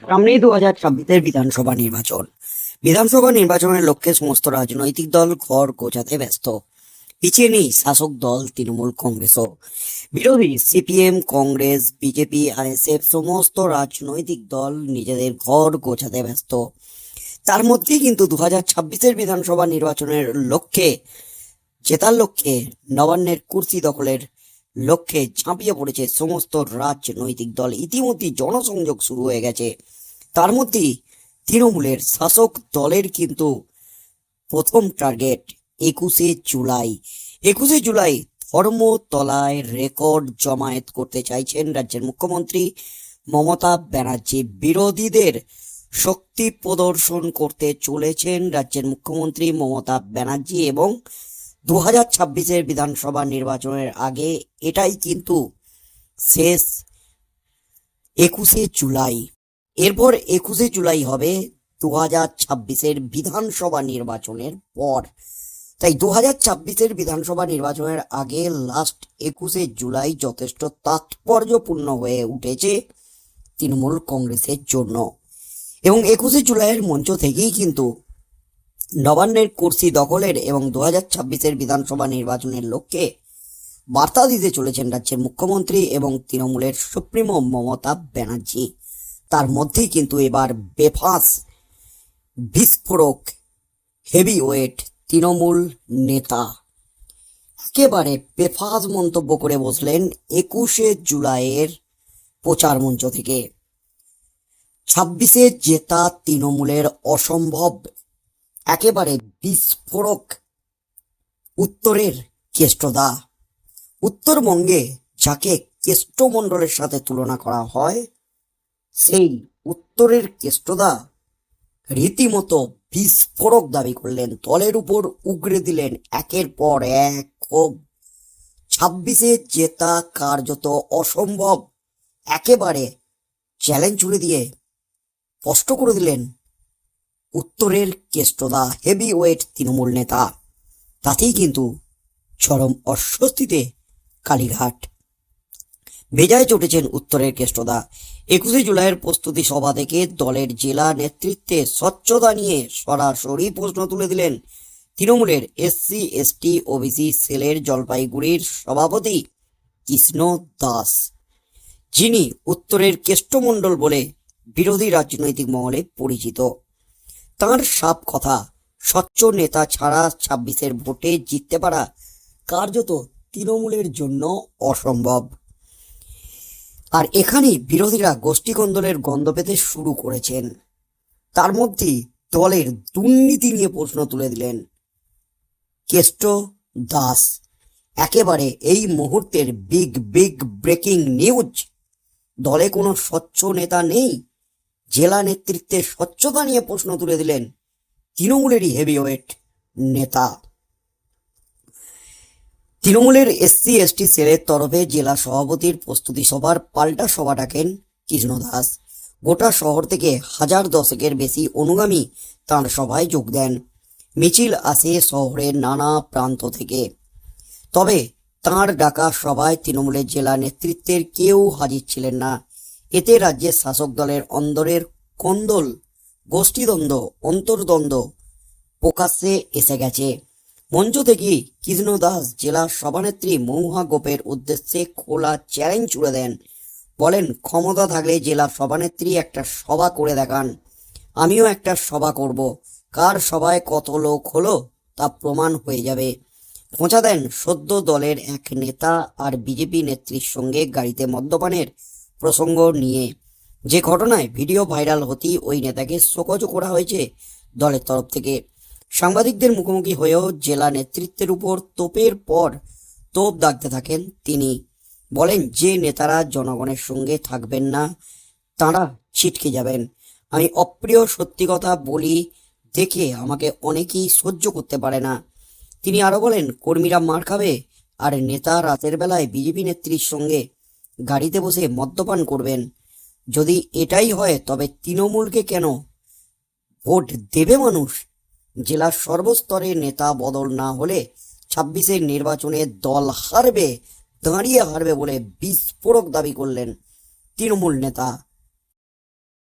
সামনেই দু হাজার ছাব্বিশের বিধানসভা নির্বাচন। বিধানসভা নির্বাচনের লক্ষ্যে সমস্ত রাজনৈতিক দল ঘর গোছাতে ব্যস্ত। পিছিয়ে নেই শাসক দল, তৃণমূল কংগ্রেসও। বিরোধী সিপিএম, কংগ্রেস, বিজেপি আইএসএফ সমস্ত রাজনৈতিক দল নিজেদের ঘর গোছাতে ব্যস্ত। তার মধ্যেই কিন্তু দু হাজার ছাব্বিশের বিধানসভা নির্বাচনের লক্ষ্যে, জেতার লক্ষ্যে নবান্নের কুর্সি দখলের লক্ষ্যে ঝাঁপিয়ে পড়েছে সমস্ত রাজনৈতিক দল। ইতিমধ্যে জনসংযোগ শুরু হয়ে গেছে। তার মধ্যে তৃণমূলের শাসক দলের কিন্তু প্রথম টার্গেট একুশে জুলাই। একুশে জুলাই ধর্মতলায় রেকর্ড জমায়েত করতে চাইছেন রাজ্যের মুখ্যমন্ত্রী মমতা ব্যানার্জি। বিরোধীদের শক্তি প্রদর্শন করতে চলেছেন রাজ্যের মুখ্যমন্ত্রী মমতা ব্যানার্জি এবং দু হাজার ছাব্বিশের বিধানসভা নির্বাচনের আগে এটাই কিন্তু শেষ একুশে জুলাই। এরপর একুশে জুলাই হবে দু হাজার ছাব্বিশের বিধানসভা নির্বাচনের পর। তাই দু হাজার ছাব্বিশের বিধানসভা নির্বাচনের আগে লাস্ট একুশে জুলাই যথেষ্ট তাৎপর্যপূর্ণ হয়ে উঠেছে তৃণমূল কংগ্রেসের জন্য। এবং একুশে জুলাইয়ের মঞ্চ থেকেই কিন্তু নবান্নের কুর্সি দখলের এবং দু হাজার ছাব্বিশের বিধানসভা নির্বাচনের লক্ষ্যে বার্তা দিতে চলেছেন রাজ্যের মুখ্যমন্ত্রী এবং তৃণমূলের সুপ্রিমো মমতা ব্যানার্জি। তার মধ্যেই কিন্তু এবার বেফাস, বিস্ফোরক হেভি ওয়েট তৃণমূল নেতা। একেবারে বেফাস মন্তব্য করে বসলেন একুশে জুলাইয়ের প্রচার মঞ্চ থেকে। ছাব্বিশে জেতা তৃণমূলের অসম্ভব একেবারে বিস্ফোরক উত্তরের কেষ্টদা। উত্তরবঙ্গে যাকে কেষ্টমণ্ডলের সাথে তুলনা করা হয়, সেই উত্তরের কেষ্টদা রীতিমতো বিস্ফোরক দাবি করলেন। দলের উপর উগরে দিলেন একের পর এক। ক্ষোভ ছাব্বিশে জেতা কার্যত অসম্ভব। একেবারে চ্যালেঞ্জ ছুড়ে দিয়ে স্পষ্ট করে দিলেন উত্তরের কেষ্টদা হেভি ওয়েট তৃণমূল নেতা। তাতেই কিন্তু চরম অস্বস্তিতে কালীঘাট। বেজায় চটেছেন উত্তরের কেষ্টদা। একুশে জুলাইয়ের প্রস্তুতি সভা থেকে দলের জেলা নেতৃত্বে স্বচ্ছতা নিয়ে সরাসরি প্রশ্ন তুলে দিলেন তৃণমূলের এসসি, এসটি, ওবিসি, সেলের জলপাইগুড়ির সভাপতি কৃষ্ণ দাস, যিনি উত্তরের কেষ্টমণ্ডল বলে বিরোধী রাজনৈতিক মহলে পরিচিত। তার সাপ কথা স্বচ্ছ নেতা ছাড়া ছাব্বিশের ভোটে জিততে পারা কার্যত তৃণমূলের জন্য অসম্ভব। আর এখানেই বিরোধীরা গোষ্ঠীকন্দলের গন্ধ পেতে শুরু করেছেন। তার মধ্যেই দলের দুর্নীতি নিয়ে প্রশ্ন তুলে দিলেন কেষ্ট দাস। একেবারে এই মুহূর্তের বিগ বিগ ব্রেকিং নিউজ দলে কোনো স্বচ্ছ নেতা নেই। জেলা নেতৃত্বে স্বচ্ছতা নিয়ে প্রশ্ন তুলে দিলেন তৃণমূলেরই হেভিওয়েট নেতা। তৃণমূলের এসসি, এসটি, সেলের তরফে জেলা সভাপতির প্রস্তুতি সভার পাল্টা সভা ডাকেন কৃষ্ণ দাস। গোটা শহর থেকে হাজার দশকের বেশি অনুগামী তাঁর সভায় যোগ দেন। মিছিল আসে শহরের নানা প্রান্ত থেকে। তবে তাঁর ডাকা সভায় তৃণমূলের জেলা নেতৃত্বের কেউ হাজির ছিলেন না। এতে রাজ্যের শাসক দলের অন্দরের কন্দল, গোষ্ঠীদ্বন্দ্ব, অন্তর্দ্বন্দ্ব প্রকাশ্যে এসে গেছে। মঞ্চ থেকে কৃষ্ণ দাস জেলা সভানেত্রী মহুয়া গোপের উদ্দেশ্যে খোলা চ্যালেঞ্জ ছুড়ে দেন। বলেন, ক্ষমতা থাকলে জেলা সভানেত্রী একটা সভা করে দেখান। আমিও একটা সভা করব। কার সভায় কত লোক হলো তা প্রমাণ হয়ে যাবে। খোঁচা দেন সদ্য দলের এক নেতা আর বিজেপি নেত্রীর সঙ্গে গাড়িতে মদ্যপানের প্রসঙ্গ নিয়ে। যে ঘটনায় ভিডিও ভাইরাল হতেই ওই নেতাকে শোকজ করা হয়েছে দলের তরফ থেকে। সাংবাদিকদের মুখোমুখি হয়েও জেলা নেতৃত্বের উপর তোপের পর তোপ দাগতে থাকেন তিনি। বলেন, যে নেতারা জনগণের সঙ্গে থাকবেন না, তাঁরা ছিটকে যাবেন। আমি অপ্রিয় সত্যি কথা বলি, দেখে আমাকে অনেকেই সহ্য করতে পারে না। তিনি আরও বলেন, কর্মীরা মার খাবে, আর নেতা রাতের বেলায় বিজেপি নেত্রীর সঙ্গে গাড়িতে বসে মদ্যপান করবেন। যদি এটাই হয়, তবে তৃণমূলকে কেন? ভোট দেবে মানুষ? জেলার সর্বস্তরে নেতা বদল না হলে ছাব্বিশের নির্বাচনে দল হারবে, দাঁড়িয়ে হারবে বলে বিস্ফোরক দাবি করলেন তৃণমূল নেতা।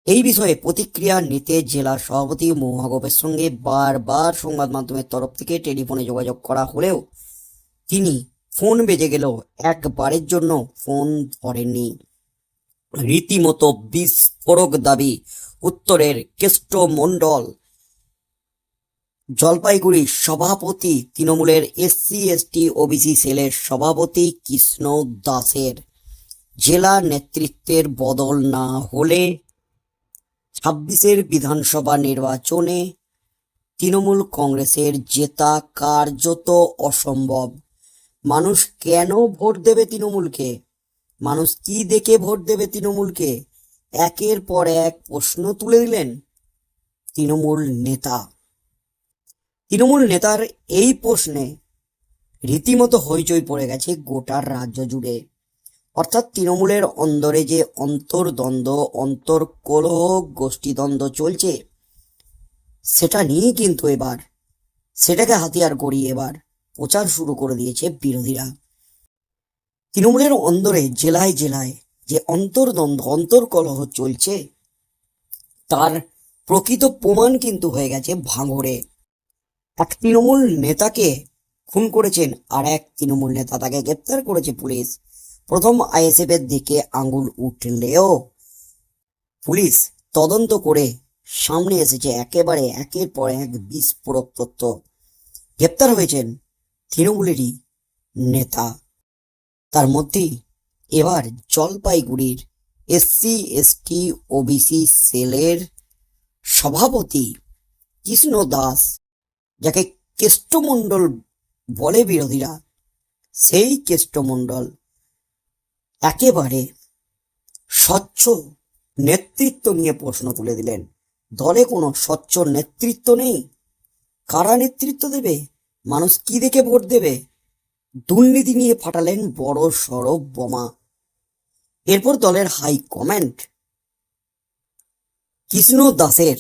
এই বিষয়ে প্রতিক্রিয়া নিতে জেলা সভাপতি মহাগবের সঙ্গে বারবার সংবাদ মাধ্যমের তরফ থেকে টেলিফোনে যোগাযোগ করা হলেও তিনি ফোন বেজে গেলেও একবারের জন্য ফোন ধরেনি। রীতিমতো বিস্ফোরক দাবি, উত্তরের কেষ্ট মণ্ডল জলপাইগুড়ি সভাপতি তৃণমূলের এসসি, এসটি, ওবিসি সেলের সভাপতি কৃষ্ণ দাসের। জেলা নেতৃত্বের বদল না হলে ছাব্বিশের বিধানসভা নির্বাচনে তৃণমূল কংগ্রেসের জেতা কার্যত অসম্ভব। মানুষ কেন ভোট দেবে তৃণমূলকে? মানুষ কি দেখে ভোট দেবে তৃণমূলকে? একের পর এক প্রশ্ন তুলে দিলেন তৃণমূল নেতা। তৃণমূল নেতার এই প্রশ্নে রীতিমতো হইচই পড়ে গেছে গোটার রাজ্য জুড়ে। অর্থাৎ তৃণমূলের অন্দরে যে অন্তর্দ্বন্দ্ব, অন্তর্কলহ গোষ্ঠীদ্বন্দ্ব চলছে, সেটা নিয়েই কিন্তু এবার, সেটাকে হাতিয়ার করি এবার। প্রচার শুরু করে দিয়েছে বিরোধীরা। তৃণমূলের অন্দরে জেলায় জেলায় যে অন্তর্দ্বন্দ্ব, অন্তর্কলহ চলছে, তার প্রকৃত প্রমাণ কিন্তু হয়ে গেছে ভাঙড়ে। এক তৃণমূল নেতাকে খুন করেছেন আর এক তৃণমূল নেতা তাকে গ্রেপ্তার করেছে পুলিশ। প্রথম আইএসএফ এর দিকে আঙ্গুল উঠলেও পুলিশ তদন্ত করে সামনে এসেছে একেবারে একের পর এক বিস্ফোরক তথ্য। গ্রেপ্তার হয়েছেন তৃণমূলেরই নেতা। তার মধ্যেই এবার জলপাইগুড়ির এসসি এসটি ওবিসি সেলের সভাপতি কৃষ্ণ দাস, যাকে কেষ্টমণ্ডল বলে বিরোধীরা, সেই কেষ্টমণ্ডল একেবারে স্বচ্ছ নেতৃত্ব নিয়ে প্রশ্ন তুলে দিলেন। দলে কোনো স্বচ্ছ নেতৃত্ব নেই। কারা নেতৃত্ব দেবে? মানুষ কি দেখে ভোট দেবে? দুর্নীতি নিয়ে ফাটালেন বড় সড় বোমা। এরপর দলের হাই কমেন্ট কৃষ্ণ দাসের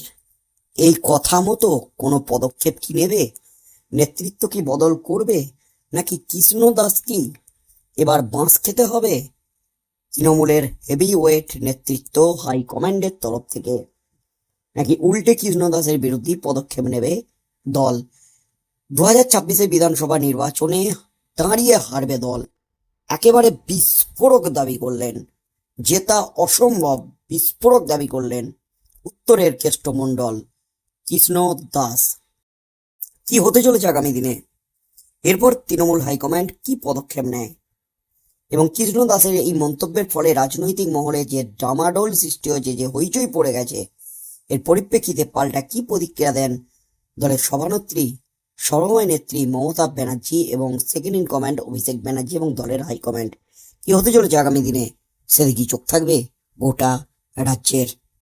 এই কথা মতো কোনো পদক্ষেপ কি নেবে? নেতৃত্ব কি বদল করবে? নাকি কৃষ্ণ দাস কি এবার বাঁশ খেতে হবে? তৃণমূলের হেভি ওয়েট নেতৃত্ব হাই কমান্ডের তরফ থেকে, নাকি উল্টে কৃষ্ণ দাসের বিরুদ্ধে পদক্ষেপ নেবে দল? দু হাজার ছাব্বিশে বিধানসভা নির্বাচনে দাঁড়িয়ে হারবে দল। একেবারে বিস্ফোরক দাবি করলেন। জেতা অসম্ভব বিস্ফোরক দাবি করলেন উত্তরের কেষ্টমণ্ডল কৃষ্ণ দাস। কি হতে চলেছে আগামী দিনে? এরপর তৃণমূল হাইকমান্ড কি পদক্ষেপ নেয়? এবং কৃষ্ণ দাসের এই মন্তব্যের ফলে রাজনৈতিক মহলে যে ডামাডোল সৃষ্টি হয়েছে, যে হইচই পড়ে গেছে, এর পরিপ্রেক্ষিতে পাল্টা কি প্রতিক্রিয়া দেন দলের সভানেত্রী সরময় নেত্রী মমতা ব্যানার্জি এবং second in command Abhishek Banerjee এবং দলের হাইকমান্ড কি হতে চলেছে আগামী দিনে? সেদিকে চোখ থাকবে? গোটা রাজ্যের